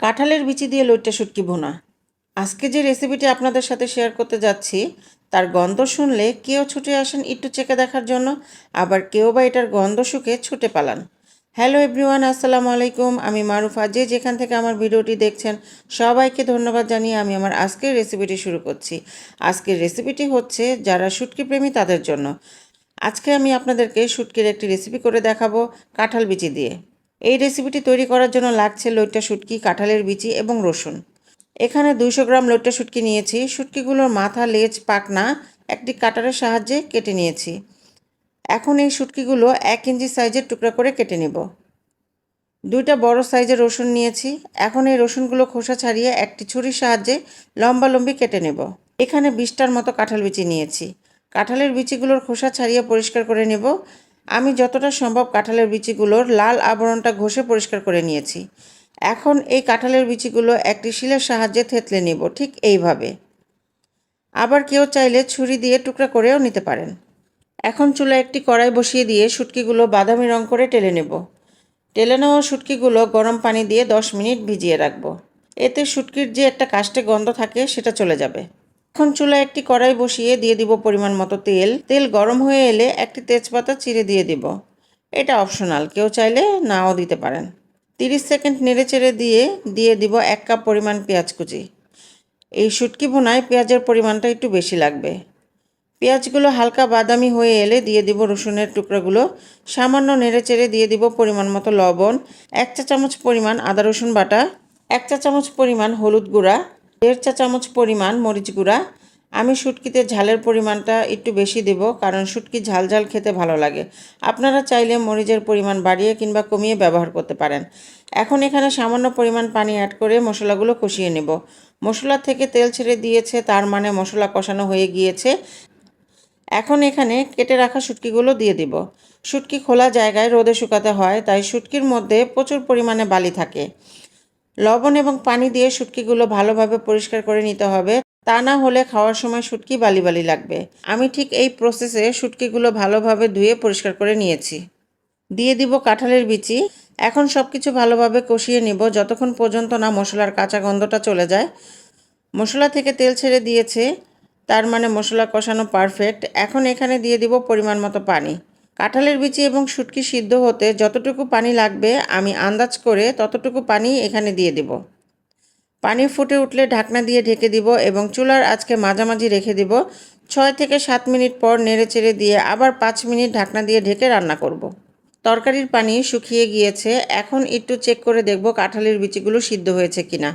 কাঁঠালের বিচি দিয়ে লইট্টা শুটকি ভুনা আজকে যে রেসিপিটি আপনাদের সাথে শেয়ার করতে যাচ্ছি, তার গন্ধ শুনলে কেউ ছুটে আসেন একটু চেকে দেখার জন্য, আবার কেউ বা এটার গন্ধ শুকে ছুটে পালান। হ্যালো এভরিওয়ান, আসসালামু আলাইকুম। আমি মারুফা যে যেখান থেকে আমার ভিডিওটি দেখছেন, সবাইকে ধন্যবাদ জানিয়ে আমি আমার আজকের রেসিপিটি শুরু করছি। আজকের রেসিপিটি হচ্ছে যারা শুটকি প্রেমী তাদের জন্য। আজকে আমি আপনাদেরকে শুটকির একটি রেসিপি করে দেখাবো কাঁঠাল বিচি দিয়ে। এই রেসিপিটি তৈরি করার জন্য লাগছে লইট্টা শুটকি, কাঁঠালের বিচি এবং রসুন। এখানে দুইশো গ্রাম লইট্টা শুটকি নিয়েছি। শুটকিগুলোর মাথা, লেজ পাকনা একটি কাটারের সাহায্যে কেটে নিয়েছি। এখন এই শুটকিগুলো এক ইঞ্চি সাইজের টুকরা করে কেটে নেব। দুইটা বড় সাইজের রসুন নিয়েছি। এখন এই রসুনগুলো খোসা ছাড়িয়ে একটি ছুরির সাহায্যে লম্বা লম্বি কেটে নেব। এখানে বিশটার মতো কাঁঠাল বিচি নিয়েছি। কাঁঠালের বিচিগুলোর খোসা ছাড়িয়ে পরিষ্কার করে নেব। আমি যতটা সম্ভব কাঁঠালের বিচিগুলোর লাল আবরণটা ঘষে পরিষ্কার করে নিয়েছি। এখন এই কাঁঠালের বিচিগুলো একটি শিলের সাহায্যে থেতলে নেব, ঠিক এইভাবে। আবার কেউ চাইলে ছুরি দিয়ে টুকরা করেও নিতে পারেন। এখন চুলায় একটি কড়াই বসিয়ে দিয়ে শুটকিগুলো বাদামি রং করে টেলে নেব। টেলে নেওয়া শুটকিগুলো গরম পানি দিয়ে দশ মিনিট ভিজিয়ে রাখব। এতে শুটকির যে একটা কাস্টে গন্ধ থাকে সেটা চলে যাবে। এখন চুলায় একটি কড়াই বসিয়ে দিয়ে দিব পরিমাণ মতো তেল। তেল গরম হয়ে এলে একটি তেজপাতা চিড়ে দিয়ে দিব। এটা অপশনাল, কেউ চাইলে নাও দিতে পারেন। তিরিশ সেকেন্ড নেড়ে চেড়ে দিয়ে দিয়ে দিব এক কাপ পরিমাণ পেঁয়াজ কুচি। এই শুটকি ভুনায় পেঁয়াজের পরিমাণটা একটু বেশি লাগবে। পেঁয়াজগুলো হালকা বাদামি হয়ে এলে দিয়ে দিব রসুনের টুকরাগুলো। সামান্য নেড়ে চেড়ে দিয়ে দিব পরিমাণ মতো লবণ, এক চা চামচ পরিমাণ আদা রসুন বাটা, এক চা চামচ পরিমাণ হলুদ গুঁড়া দেড় চা চামচ পরিমাণ মরিচ গুঁড়া। আমি শুটকিতে ঝালের পরিমাণটা একটু বেশি দেব, কারণ শুটকি ঝাল ঝাল খেতে ভালো লাগে। আপনারা চাইলে মরিচের পরিমাণ বাড়িয়ে কিংবা কমিয়ে ব্যবহার করতে পারেন। এখন এখানে সামান্য পরিমাণ পানি অ্যাড করে মশলাগুলো কষিয়ে নেব। মশলা থেকে তেল ছেড়ে দিয়েছে, তার মানে মশলা কষানো হয়ে গিয়েছে। এখন এখানে কেটে রাখা শুটকিগুলো দিয়ে দিব। শুটকি খোলা জায়গায় রোদে শুকাতে হয়, তাই শুটকির মধ্যে প্রচুর পরিমাণে বালি থাকে। লবণ এবং পানি দিয়ে শুটকিগুলো ভালোভাবে পরিষ্কার করে নিতে হবে। তা না হলে খাওয়ার সময় শুটকি বালি বালি লাগবে। আমি ঠিক এই প্রসেসে শুটকিগুলো ভালোভাবে ধুয়ে পরিষ্কার করে নিয়েছি। দিয়ে দিব কাঁঠালের বিচি। এখন সব কিছু ভালোভাবে কষিয়ে নিব। যতক্ষণ পর্যন্ত না মশলার কাঁচা গন্ধটা চলে যায়। মশলা থেকে তেল ছেড়ে দিয়েছে। তার মানে মশলা কষানো পারফেক্ট এখন এখানে দিয়ে দিব পরিমাণ মতো পানি। কাঁঠালের বিচি এবং শুটকি সিদ্ধ হতে যতটুকু পানি লাগবে, আমি আন্দাজ করে ততটুকু পানি এখানে দিয়ে দিব। পানি ফুটে উঠলে ঢাকনা দিয়ে ঢেকে দিব এবং চুলার আজকে মাঝামাঝি রেখে দিব। ছয় থেকে সাত মিনিট পর নেড়ে চেড়ে দিয়ে আবার পাঁচ মিনিট ঢাকনা দিয়ে ঢেকে রান্না করব। তরকারির পানি শুকিয়ে গিয়েছে, এখন একটু চেক করে দেখব কাঁঠালের বিচিগুলো সিদ্ধ হয়েছে কিনা।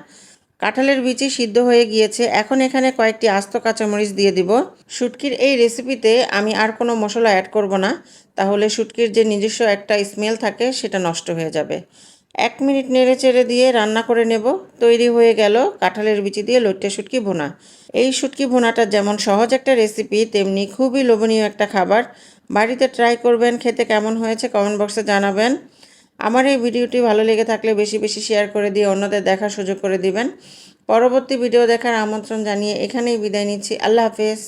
কাঁঠালের বিচি সিদ্ধ হয়ে গিয়েছে। এখন এখানে কয়েকটি আস্ত কাঁচামরিচ দিয়ে দিব। শুটকির এই রেসিপিতে আমি আর কোনো মশলা অ্যাড করব না। তাহলে শুটকির যে নিজস্ব একটা স্মেল থাকে, সেটা নষ্ট হয়ে যাবে। এক মিনিট নেড়ে চেড়ে দিয়ে রান্না করে নেব। তৈরি হয়ে গেল কাঁঠালের বিচি দিয়ে লইট্টা শুটকি ভুনা। এই শুটকি ভুনাটা যেমন সহজ একটা রেসিপি, তেমনি খুবই লোভনীয় একটা খাবার। বাড়িতে ট্রাই করবেন, খেতে কেমন হয়েছে কমেন্ট বক্সে জানাবেন। আমার এই ভিডিওটি ভালো লেগে থাকলে বেশি বেশি শেয়ার করে দিয়ে অন্যদের দেখার সুযোগ করে দিবেন। পরবর্তী ভিডিও দেখার আমন্ত্রণ জানিয়ে এখানেই বিদায় নিচ্ছি। আল্লাহ হাফেজ।